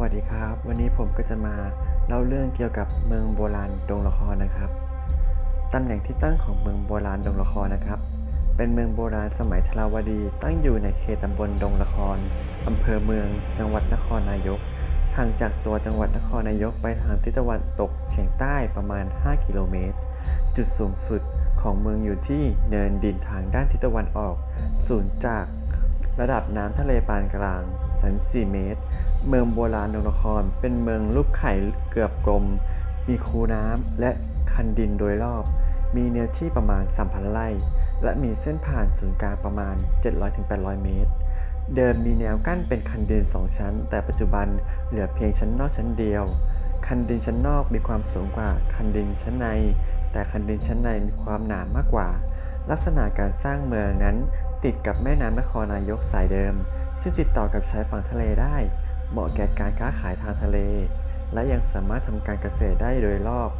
วัสดีครับ วันนี้ผมก็จะมาเล่าเรื่องเกี่ยวกับเมืองโบราณดงละครนะครับตำแหน่งที่ตั้งของเมืองโบราณดงละครนะครับ เป็นเมืองโบราณสมัยทราวดี ตั้งอยู่ในเขตตำบลดงละครอำเภอเมือง จังหวัดนครนายกห่างจากตัวจังหวัดนครนายกไปทางทิศตะวันตกเฉียงใต้ประมาณ 5 กิโลเมตร จุดสูงสุดของเมืองอยู่ที่เนินดินทางด้านทิศตะวันออก สูงจากระดับน้ำทะเลปานกลาง 34 เมตร เมืองโบราณดงละคร เป็นเมืองรูปไข่เกือบกลม มีคูน้ำและคันดินโดยรอบ มีเนื้อที่ประมาณ 3,000 ไร่ และมีเส้นผ่านศูนย์กลางประมาณ 700-800 เมตร เดิมมีแนวกั้นเป็นคันดิน 2 ชั้น แต่ปัจจุบันเหลือเพียงชั้นนอกชั้นเดียว คันดินชั้นนอกมีความสูงกว่าคันดินชั้นใน แต่คันดินชั้นในมีความหนามากกว่าลักษณะการสร้างเมืองนั้น ติดกับแม่น้ำนครนายกสายเดิม ซึ่งติดต่อกับชายฝั่งทะเลได้ เหมาะแก่การค้าขายทางทะเล และยังสามารถทำการเกษตรได้โดยรอบ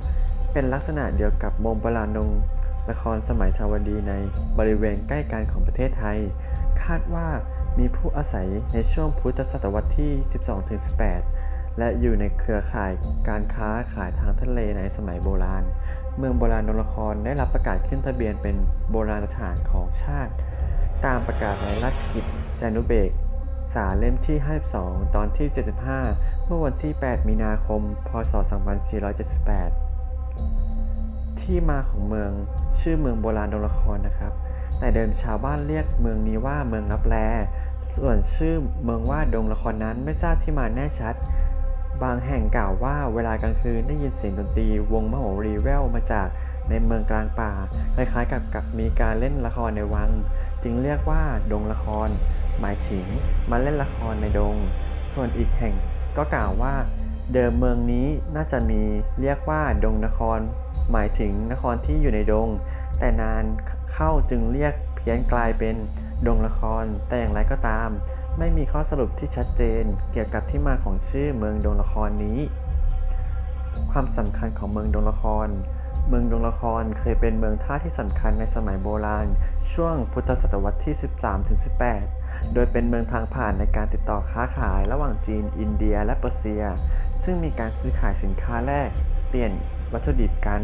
เป็นลักษณะเดียวกับมงโบราณนงละครสมัยทวดีในบริเวณใกล้กันของประเทศไทย คาดว่ามีผู้อาศัยในช่วงพุทธศตวรรษที่ 12-18 และอยู่ในเครือข่ายการค้าขายทางทะเลในสมัยโบราณ เมืองโบราณนงละครได้รับประกาศขึ้นทะเบียนเป็นโบราณสถานของชาติ ตามประกาศในราชกิจจานุเบกษสาเล่มที่ 52 ตอนที่ 75 เมื่อวันที่ 8 มีนาคม พศ 2478 ที่มาของเมืองชื่อเมืองโบราณดงละครนะครับ แต่เดิมชาวบ้านเรียกเมืองนี้ว่าเมืองลับแลส่วนชื่อเมืองว่าดงละครนั้นไม่ทราบที่มาแน่ชัด บางแห่งกล่าวว่าเวลากลางคืนได้ยินเสียงดนตรีวงมโหรีแว่วมาจากในเมืองกลางป่า คล้ายๆกับกับมีการเล่นละครในวัง จึงเรียกว่า ดงละคร หมายถึงมาเล่นละครในดง ส่วนอีกแห่งก็กล่าวว่า เดิมเมืองนี้น่าจะมีเรียกว่า ดงนคร หมายถึงนครที่อยู่ในดง แต่นานเข้าจึงเรียกเพี้ยนกลายเป็น ดงละคร แต่อย่างไรก็ตาม ไม่มีข้อสรุปที่ชัดเจนเกี่ยวกับที่มาของชื่อเมืองดงละครนี้ ความสำคัญของเมืองดงละคร เมืองดงละครเคยเป็นเมืองท่าที่สำคัญในสมัยโบราณ ช่วงพุทธศตวรรษที่ 13-18 โดยเป็นเมืองทางผ่านในการติดต่อค้าขายระหว่างจีน อินเดีย และเปอร์เซีย ซึ่งมีการซื้อขายสินค้าแลกเปลี่ยนวัตถุดิบกัน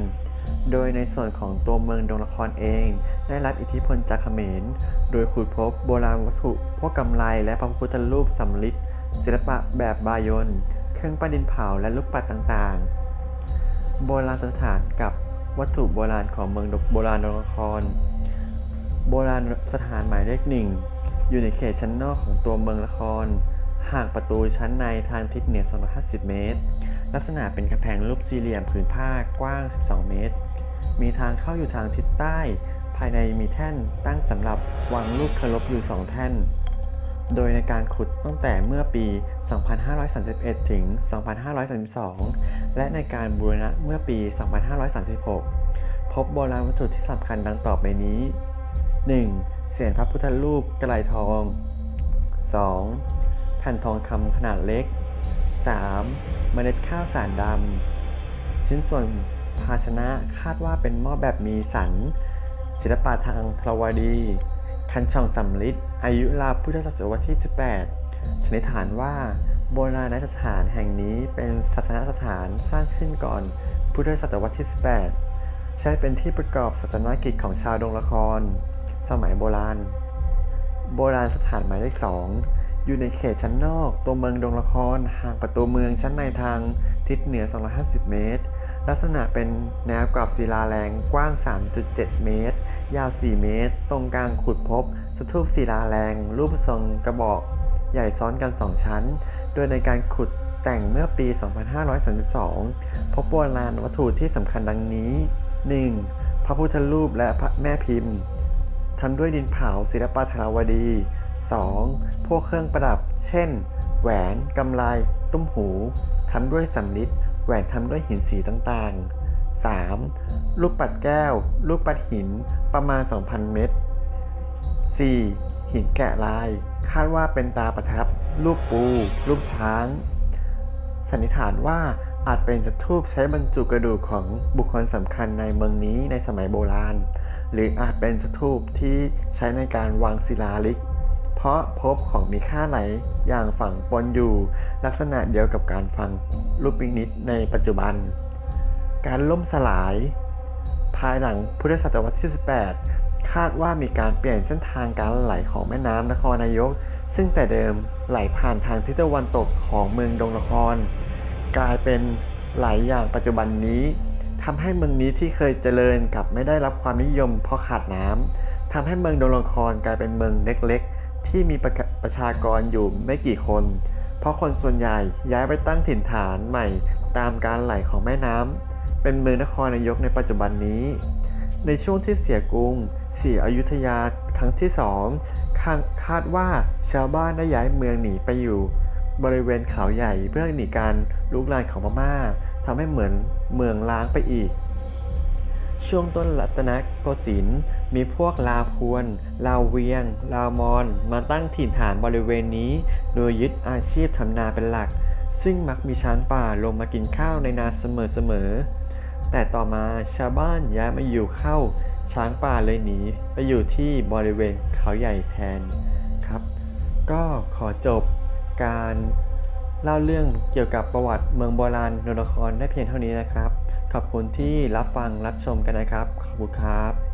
โดยในส่วนของตัวเมืองดงละครเอง ได้รับอิทธิพลจากเขมร โดยขุดพบโบราณวัตถุพวกกำไลและพระพุทธรูปสำริดศิลปะแบบบายนเครื่องประดินเผาและลูกปัดต่างๆ โบราณสถานกับ วัตถุโบราณของเมืองโบราณดงละคร โบราณสถานหมายเลขหนึ่งอยู่ในเขตชั้นนอกของตัวเมืองละคร ห่างประตูชั้นในทางทิศเหนือ 250 เมตร ลักษณะเป็นกำแพงรูปสี่เหลี่ยมผืนผ้ากว้าง 12 เมตร มีทางเข้าอยู่ทางทิศใต้ ภายในมีแท่นตั้งสำหรับวางลูกเคารพอยู่ 2 แท่น โดยในการขุดตั้งแต่เมื่อปี 2531 ถึง 2532 และในการบูรณะเมื่อปี 2536 พบโบราณวัตถุที่สำคัญดังต่อไปนี้ 1. เสียนพระพุทธรูปกระไหลทอง 2. แผ่นทองคำขนาดเล็ก 3. เมล็ดข้าวสารดำ ชิ้นส่วนภาชนะคาดว่าเป็นหม้อแบบมีสัน ศิลปะทางทรวดี คันช่องสำริดอายุราวพุทธศตวรรษที่ 18สันนิษฐานว่าโบราณสถานแห่งนี้เป็นศาสนสถานสร้างขึ้นก่อนพุทธศตวรรษที่ 18 ใช้เป็นที่ประกอบศาสนกิจของชาวดงละคร สมัยโบราณ โบราณสถานหมายเลขสองอยู่ในเขตชั้นนอก ตัวเมืองดงละครห่างประตูเมืองชั้นในทางทิศเหนือ 250 เมตร ลักษณะเป็นแนวกรอบศิลาแรงกว้าง 3.7 เมตร ยาว 4 เมตร ตรงกลางขุดพบ สถูปศิลาแรง รูปทรงกระบอก ใหญ่ซ้อนกัน 2 ชั้น โดยในการขุดแต่งเมื่อปี 2532 พบโบราณวัตถุที่สำคัญดังนี้ 1. พระพุทธรูปและพระแม่พิมพ์ทำด้วยดินเผาศิลปะธารวดี 2. พวกเครื่องประดับ เช่น แหวน กำไล ตุ้มหู ทำด้วยสำริด แหวนทำด้วยหินสีต่างๆ 3. ลูกปัดแก้ว ลูกปัดหินประมาณ 2,000 เม็ด 4. หินแกะลาย คาดว่าเป็นตาประทับ รูปปู รูปช้าง สันนิษฐานว่าอาจเป็นสถูปใช้บรรจุกระดูกของบุคคลสำคัญในเมืองนี้ในสมัยโบราณ หรืออาจเป็นสถูปที่ใช้ในการวางศิลาลิก เพราะพบของมีค่าไหลอย่างฝังปนอยู่ลักษณะเดียวกับการฟังรูปปินิดในปัจจุบัน การล่มสลาย ภายหลังพุทธศตวรรษที่ 18 คาดว่ามีการเปลี่ยนเส้นทางการไหลของแม่น้ำนครนายก ซึ่งแต่เดิมไหลผ่านทางทิศตะวันตกของเมืองดงละคร กลายเป็นไหลอย่างปัจจุบันนี้ทำให้เมืองนี้ที่เคยเจริญกับไม่ได้รับความนิยมเพราะขาดน้ำทำให้เมืองดงละครกลายเป็นเมืองเล็กๆ ที่มีประประชากรอยู่ไม่กี่คน เพราะคนส่วนใหญ่ย้ายไปตั้งถิ่นฐานใหม่ตามการไหลของแม่น้ำเป็นเมืองนครนายกในปัจจุบันนี้ ในช่วงที่เสียกรุงเสียอยุธยาครั้งที่สองคาคาดว่าชาวบ้านได้ย้ายเมืองหนีไปอยู่ บริเวณเขาใหญ่เพื่อหนีการลุกลานของพม่าทำให้เหมือนเมืองล้างไปอีก ช่วงต้นรัตนโกสินทร์มีพวกลาพวน ลาวเวียง ลาวมอญมาตั้งถิ่นฐานบริเวณนี้ โดยยึดอาชีพทำนาเป็นหลัก ซึ่งมักมีช้างป่าลงมากินข้าวในนาเสมอๆ แต่ต่อมาชาวบ้านย้ายมาอยู่เข้า ช้างป่าเลยหนีไปอยู่ที่บริเวณเขาใหญ่แทนครับ ก็ขอจบการเล่าเรื่องเกี่ยวกับประวัติเมืองโบราณนนครได้เพียงเท่านี้นะครับ ขอบคุณที่รับฟังรับชมกันนะครับ ขอบคุณครับ